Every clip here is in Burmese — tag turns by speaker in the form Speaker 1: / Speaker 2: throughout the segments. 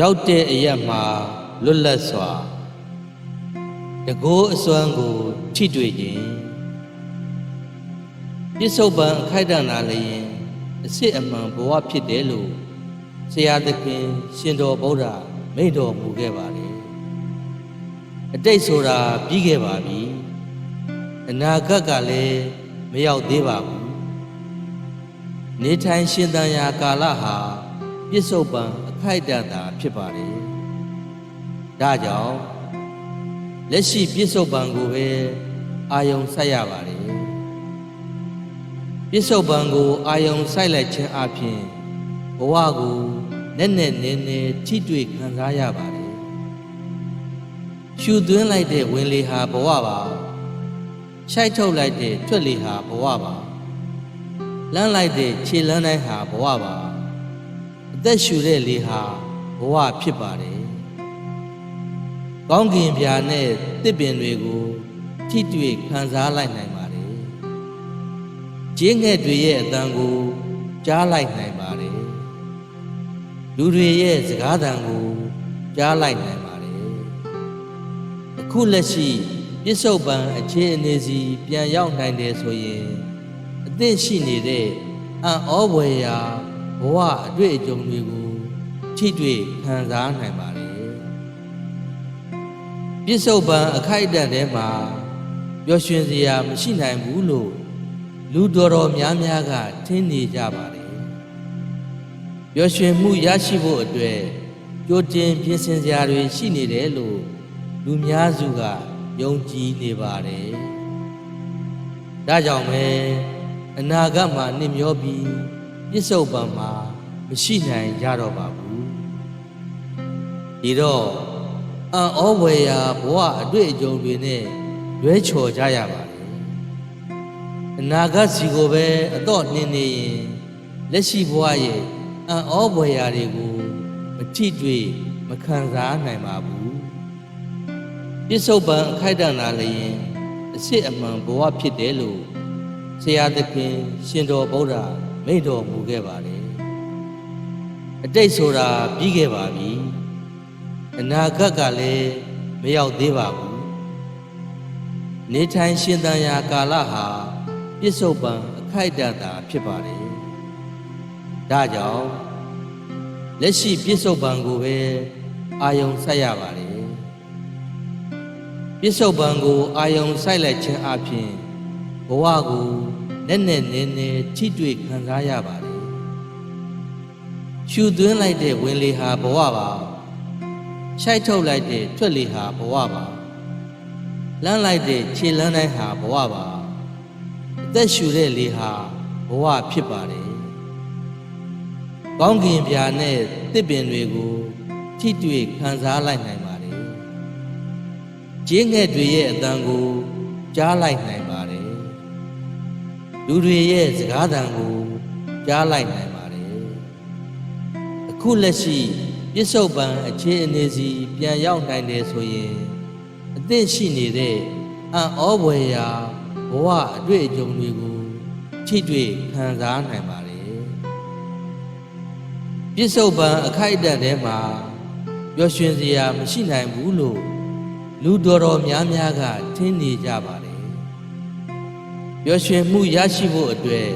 Speaker 1: ရောက်တဲ့အရက်မှာလွတ်လပ်စွာတကိုးအစွမ်းကိုထိတွေ့ခြင်းပြစ္ဆုတ်ပံအခိုက်အတန့်သာလျင်အစစ်အမှန်ဘဝဖြစ်တယ်လို့ဆရာသခင် ရှင်တော်ဗုဒ္ဓမိန့်တော်မူခဲ့ပါတယ်အတိတ်ဆိုတာပြီးခဲ့ပါပြီအနာဂတ်ကလည်းမရောက်သေးပါဘူးနေထိုင်ရှင်သန်ရာကာလဟာပြစ္ဆုတ်ပံအ ခိုက်အတန့်သာဖြစ်ပါတယ်ဒါကြောင့်လက်ရှိပြစ္ဆုတ်ပံကိုပဲအာယုံဆက်ရပါတယ်ပြစ္ဆုတ်ပံကိုအာယုံဆိုင်လိုက်ခြင်းအပြင်ဘဝကိုနက်နက်နဲနဲထိတွေ့ခံစားရပါတယ်ရှူသွင်းလိုက်တဲ့ဝင်လေဟာဘဝပါရှိုက်ထုတ်လိုက်တဲ့ထွက်လေဟာဘဝပါလမ်းလိုက်တဲ့ခြေလမ်းတိုင်းဟာဘဝပါအ သက်ရှူတဲ့လေဟာဘဝဖြစ်ပါတယ်ကောင်းကင်ပြာနဲ့တစ်ပင်တွေကိုထိတွေ့ခံစားလိုက်နိုင်ပါတယ်ကျင်းငှက်တွေရဲ့အတန်ကိုကြားလိုက်နိုင်ပါတယ်လူတွေရဲ့စကားသံကိုကြားလိုက်နိုင်ပါတယ်အခုလက်ရှိပြစ္ဆုတ်ပံအခြေအနေစီပြန်ရောက်နိုင်တယ်ဆိုရင်အသင့်ရှိနေတဲ့အံ့ဩဖွယ်ရာ ဘဝအတွေ့အကြုံတွေကိုထိတွေ့ခံစားနိုင်ပါတယ်ပြစ္ဆုတ်ပံအခိုက်အတန့်ထဲမှာပျော်ရွှင်စရာမရှိနိုင်ဘူးလို့လူတော်တော်များများကထင်နေကြပါတယ်ပျော်ရွှင်မှုရရှိဖို့အတွက်ကြိုတင်ပြင်ဆင်စရာတွေရှိနေတယ်လို့လူများစုကယုံကြည်နေပါတယ်ဒါကြောင့်ပဲအနာဂတ်မှာနှိမ့်မျောပြီး ပြစ္ဆုတ်ပံမှာမရှိနိုင်ကြတော့ပါဘူးဒီတော့အံ့ဩဝေရာဘဝအတွေ့အကြုံတွေနဲ့လွဲချော်ကြရပါတယ်အနာဂတ်စီကိုပဲအတော့နှင်းနေရင်လက်ရှိဘဝရဲ့အံ့ဩဝေရာတွေကိုမထိတွေ့မခံစားနိုင်ပါဘူးပြစ္ဆုတ်ပံအခိုက်အတန့်သာလျင်အစစ်အမှန်ဘဝဖြစ်တယ်လို့ဆရာသခင်ရှင်တော်ဗုဒ္ဓ မိန့်တော်မူခဲ့ပါတယ်အတိတ်ဆိုတာပြီးခဲ့ပါပြီအနာဂတ်ကလည်းမရောက်သေးပါဘူးနေထိုင်ရှင်သန်ရာကာလဟာပြစ္ဆုတ်ပံအခိုက်အတန့်သာဖြစ်ပါတယ်ဒါကြောင့်လက်ရှိပြစ္ဆုတ်ပံကိုပဲအာယုံဆက်ရပါတယ်ပြစ္ဆုတ်ပံကိုအာယုံဆိုင်လိုက်ခြင်းအပြင်ဘဝကို နက်နက်နဲနဲထိတွေ့ခံစားရပါတယ်ရှူသွင်းလိုက်တဲ့ဝင်လေဟာဘဝပါရှိုက်ထုတ်လိုက်တဲ့ထွက်လေဟာဘဝပါလမ်းလိုက်တဲ့ခြေလမ်းတိုင်းဟာဘဝပါအသက်ရှူတဲ့လေဟာဘဝဖြစ်ပါတယ်ကောင်းကင်ပြာနဲ့တစ်ပင်တွေကိုထိတွေ့ခံစားလိုက်နိုင်ပါတယ်ကျင်းငှက်တွေရဲ့အတန်ကိုကြားလိုက်နိုင်ပါတယ် လူတွေရဲ့စကားသံကိုကြားလိုက်နိုင်ပါတယ်အခုလက်ရှိပြစ္ဆုတ်ပံအခြေအနေစီပြန်ရောက်နိုင်တယ်ဆိုရင်အသင့်ရှိနေတဲ့အံ့ဩဖွယ်ရာဘဝအတွေ့အကြုံတွေကိုထိတွေ့ခံစားနိုင်ပါတယ်ပြစ္ဆုတ်ပံအခိုက်အတန့်ထဲမှာပျော်ရွှင်စရာမရှိနိုင်ဘူးလို့လူတော်တော်များများကထင်နေကြပါတယ် ပျော်ရွှင်မှုရရှိဖို့အတွက်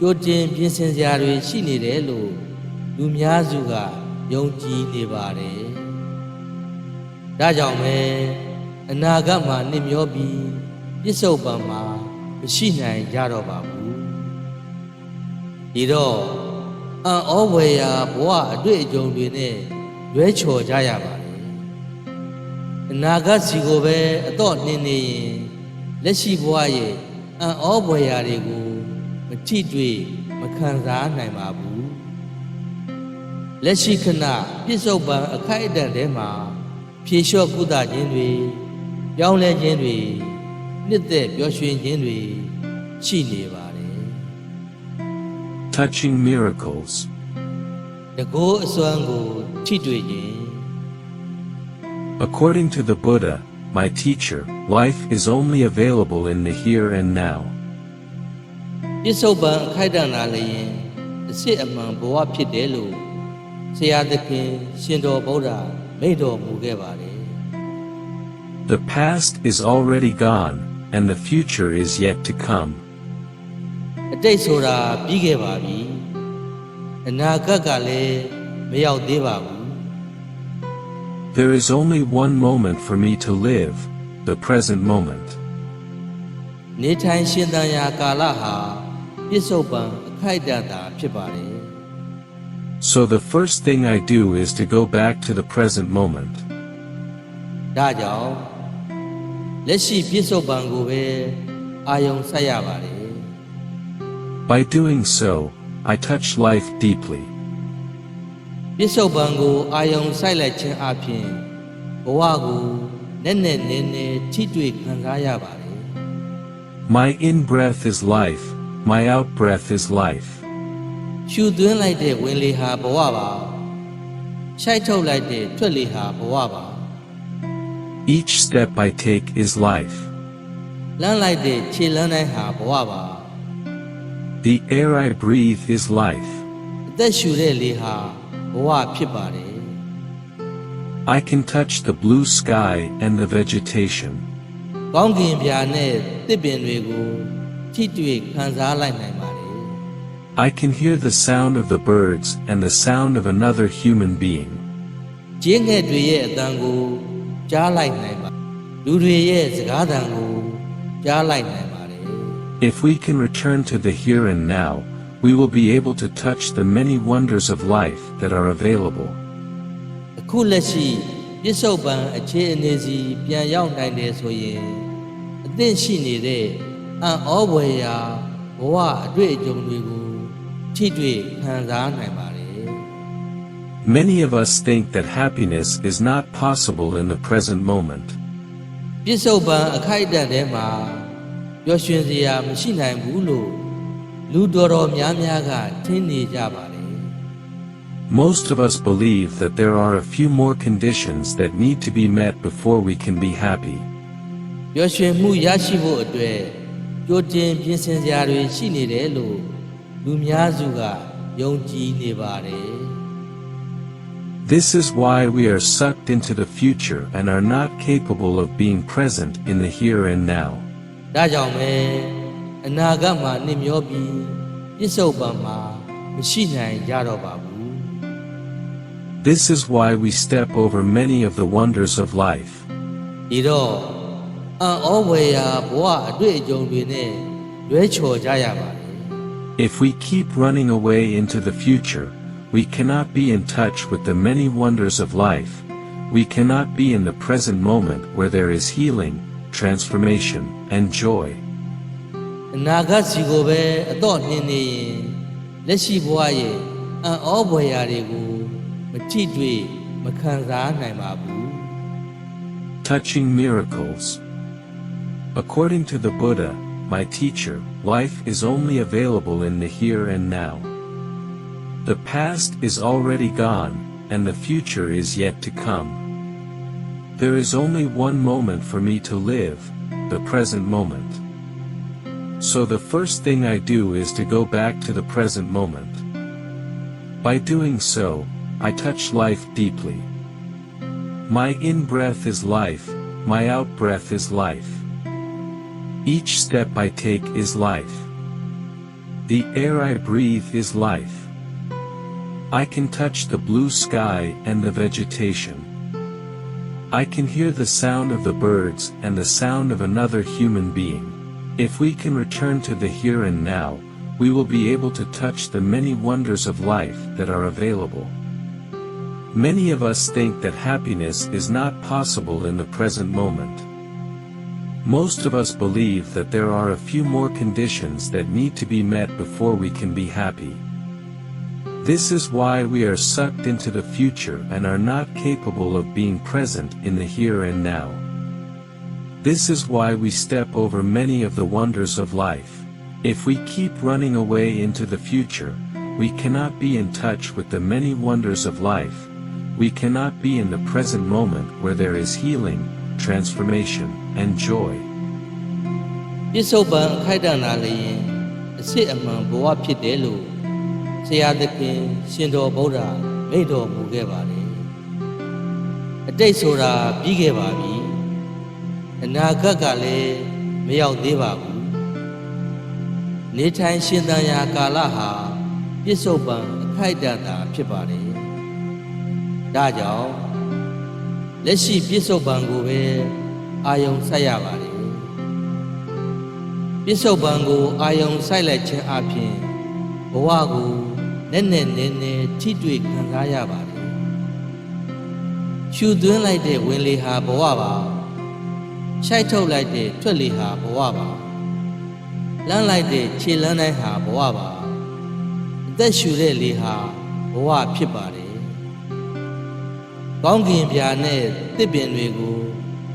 Speaker 1: ကြိုတင်ပြင်ဆင်စရာတွေရှိနေတယ်လို့လူများစုကယုံကြည်နေပါတယ်။ဒါကြောင့်ပဲအနာဂတ်မှာနှိမ့်မျောပြီးပြစ္ဆုတ်ပံမှာမရှိနိုင်ကြတော့ပါဘူး။ဒီတော့အံ့ဩဝေရာဘဝအတွေ့အကြုံတွေနဲ့လွဲချော်ကြရပါတယ်။အနာဂတ်စီကိုပဲအတော့နှင်းနေရင်လက်ရှိဘဝရဲ့ အံ့ဩဝေရာတွေကိုမထိတွေ့မခံစားနိုင်ပါဘူး။လက်ရှိခဏပြစ္ဆုတ်ပံအခိုက်အတန့်ထဲမှာဖြေလျှော့ကုသခြင်းတွေပြောင်းလဲခြင်းတွေနှစ်သက်ပျော်ရွှင်ခြင်းတွေရှိနေပါတယ်
Speaker 2: Touching miracles.
Speaker 1: တကောအစွမ်းကိုထိတွေ့ခြင်း
Speaker 2: According to the Buddha, my teacher, life is only available in the here and now.
Speaker 1: ပြစ္ဆုတ်ပံအခိုက်အတန့်သာလျင်အစစ်အမှန်ဘဝဖြစ်တယ်လို့ ဆရာသခင်ရှင်တော်ဗုဒ္ဓမိန့်တော်မူခဲ့ပါတယ်
Speaker 2: The past is already gone, and the future is yet to come.
Speaker 1: အတိတ်ဆိုတာပြီးခဲ့ပါပြီအနာဂတ်ကလည်းမရောက်သေးပါဘူး
Speaker 2: There is only one moment for me to live, the present moment.
Speaker 1: နေထိုင်ရှင်သန်ရာကာလဟာပြစ္ဆုတ်ပံအခိုက်အတန့်သာဖြစ်ပါတယ်
Speaker 2: So the first thing I do is to go back to the present moment.
Speaker 1: ဒါကြောင့်လက်ရှိပြစ္ဆုတ်ပံကိုပဲအာယုံဆက်ရပါတယ်
Speaker 2: By doing so, I touch life deeply.
Speaker 1: ပြစ္ဆုတ်ပံကိုအာယုံဆိုင်လိုက်ခြင်းအပြင်ဘဝကိုနက်နက်နဲနဲထိတွေ့ခံစားရပါတယ်
Speaker 2: My in breath is life, my out breath is life.
Speaker 1: ရှူသွင်းလိုက်တဲ့ဝင်လေဟာဘဝပါရှိုက်ထုတ်လိုက်တဲ့ထွက်လေဟာဘဝပါ
Speaker 2: Each step I take is life.
Speaker 1: လမ်းလိုက်တဲ့ခြေလမ်းတိုင်းဟာဘဝပါ
Speaker 2: The air I breathe is life.
Speaker 1: အသက်ရှူတဲ့လေဟာ ဘဝဖြစ်ပါတယ်
Speaker 2: I can touch the blue sky and the vegetation.
Speaker 1: ကောင်းကင်ပြာနဲ့တစ်ပင်တွေကိုထိတွေ့ခံစားလိုက်နိုင်ပါတယ်
Speaker 2: I can hear the sound of the birds and the sound of another human being.
Speaker 1: ကျင်းငယ်တွေရဲ့အတန်ကိုကြားလိုက်နိုင်ပါလူတွေရဲ့စကားသံကိုကြားလိုက်နိုင်ပါတယ်
Speaker 2: If we can return to the here and now, we will be able to touch the many wonders of life that are available.
Speaker 1: အခုလက်ရှိပြစ္ဆုတ်ပံအခြေအနေစီပြန်ရောက်နိုင်တယ်ဆိုရင်အသင့်ရှိနေတဲ့အံ့ဩဖွယ်ရာဘဝအတွေ့အကြုံတွေကိုထိတွေ့ခံစားနိုင်ပါတယ်
Speaker 2: Many of us think that happiness is not possible in the present moment.
Speaker 1: ပြစ္ဆုတ်ပံအခိုက်အတန့်ထဲမှာပျော်ရွှင်စရာမရှိနိုင်ဘူးလို့ လူတော်တော်များများကထင်နေကြပါတယ်
Speaker 2: Most of us believe that there are a few more conditions that need to be met before we can be happy.
Speaker 1: ပျော်ရွှင်မှုရရှိဖို့အတွက်ကြိုတင်ပြင်ဆင်စရာတွေရှိနေတယ်လို့လူများစုကယုံကြည်နေပါတယ်
Speaker 2: This is why we are sucked into the future and are not capable of being present in the here and now.
Speaker 1: ။ဒါကြောင့်ပဲ အနာဂတ်မှာနှမျောပြီးပြစ္ဆုတ်ပံမှာမရှိနိုင်ကြတော့ပါဘူး
Speaker 2: This is why we step over many of the wonders of life.
Speaker 1: ။ဒီတော့အံ့ဩဝယ်ရာဘဝအတွေ့အကြုံတွေနဲ့ရွဲချော်ကြရပါတယ်
Speaker 2: If we keep running away into the future, we cannot be in touch with the many wonders of life. We cannot be in the present moment where there is healing, transformation, and joy. ။
Speaker 1: အနာဂတ်စီကိုပဲအတော့နှင်းနေရင်လက်ရှိဘဝရဲ့အံ့ဩဝယ်ရာတွေကိုမထိတွေ့မခံစားနိုင်ပါဘူး
Speaker 2: Touching miracles. According to the Buddha, my teacher, life is only available in the here and now. The past is already gone, and the future is yet to come. There is only one moment for me to live, the present moment. So the first thing I do is to go back to the present moment. By doing so, I touch life deeply. My in breath is life, my out breath is life. Each step I take is life. The air I breathe is life. I can touch the blue sky and the vegetation. I can hear the sound of the birds and the sound of another human being. If we can return to the here and now, we will be able to touch the many wonders of life that are available. Many of us think that happiness is not possible in the present moment. Most of us believe that there are a few more conditions that need to be met before we can be happy. This is why we are sucked into the future and are not capable of being present in the here and now. This is why we step over many of the wonders of life. If we keep running away into the future, we cannot be in touch with the many wonders of life. We cannot be in the present moment where there is healing, transformation, and joy.
Speaker 1: ပြစ္ဆုတ်ပံအခိုက်အတန့်လာလျင်အစစ်အမှန်ဘဝဖြစ်တယ်လို့ဆရာသခင်ရှင်တော်ဗုဒ္ဓ မိန့်တော်မူခဲ့ပါတယ်အတိတ်ဆိုတာပြီးခဲ့ပါပြီ အနာဂတ်ကလည်းမရောက်သေးပါဘူးနေထိုင်ရှင်သန်ရာကာလဟာပြစ္ဆုတ်ပံအခိုက်အတန့်သာဖြစ်ပါတယ်ဒါကြောင့်လက်ရှိပြစ္ဆုတ်ပံကိုပဲအာယုံဆက်ရပါတယ်ပြစ္ဆုတ်ပံကိုအာယုံစိုက်လိုက်ခြင်းအပြင်ဘဝကိုနက်နက်နဲနဲထိတွေ့ခံစားရပါတယ်ရှူသွင်းလိုက်တဲ့ဝင်လေဟာဘဝပါ ရှိုက်ထုတ်လိုက်တဲ့ထွက်လေဟာဘဝပါလမ်းလိုက်တဲ့ခြေလမ်းတိုင်းဟာဘဝပါအသက်ရှူတဲ့လေဟာဘဝဖြစ်ပါတယ်ကောင်းကင်ပြာနဲ့တစ်ပင်တွေကို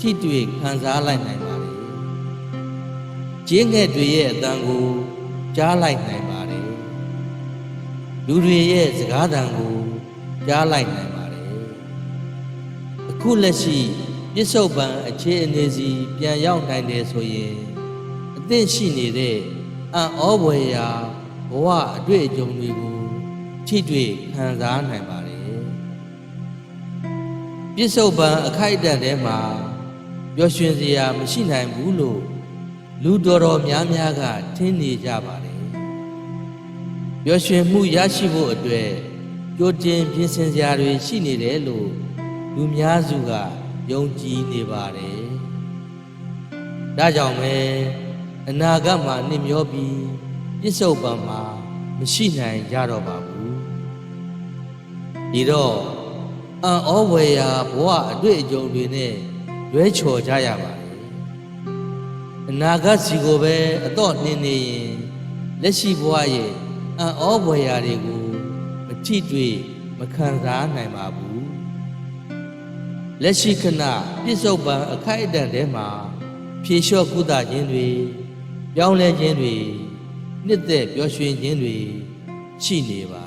Speaker 1: ထိတွေ့ခံစားလိုက်နိုင်ပါတယ်ကျင်းငယ်တွေရဲ့အတန်ကိုကြားလိုက်နိုင်ပါတယ်လူတွေရဲ့စကားသံကိုကြားလိုက်နိုင်ပါတယ်အခုလက်ရှိ ပြစ္ဆုတ်ပံအခြေအနေစီပြန်ရောက်နိုင်တယ်ဆိုရင်အသင့်ရှိနေတဲ့အံ့ဩဖွယ်ရာဘဝအတွေ့အကြုံတွေကိုထိတွေ့ခံစားနိုင်ပါတယ်ပြစ္ဆုတ်ပံအခိုက်အတန့်ထဲမှာပျော်ရွှင်စရာမရှိနိုင်ဘူးလို့လူတော်တော်များများကထင်နေကြပါတယ်ပျော်ရွှင်မှုရရှိဖို့အတွက်ကြိုတင်ပြင်ဆင်စရာတွေရှိနေတယ်လို့လူများစုက ယုံကြည်နေပါတယ်ဒါကြောင့်ပဲအနာဂတ်မှာနှမျောပြီးပြစ္ဆုတ်ပံမှာမရှိနိုင်ကြတော့ပါဘူးဒီတော့အံ့ဩဝေရာဘဝအတွေ့အကြုံတွေနဲ့ရွဲချော်ကြရပါတယ်အနာဂတ်စီကိုပဲအတော့နှင်းနေရင်လက်ရှိဘဝရဲ့အံ့ဩဝေရာတွေကိုမထိတွေ့မခံစားနိုင်ပါဘူး လက်ရှိခဏပြစ္ဆုတ်ပံအခိုက်အတန့်ထဲမှာဖြေလျှော့ကုသခြင်းတွေပြောင်းလဲခြင်းတွေနှစ်သက်ပျော်ရွှင်ခြင်းတွေရှိနေပါ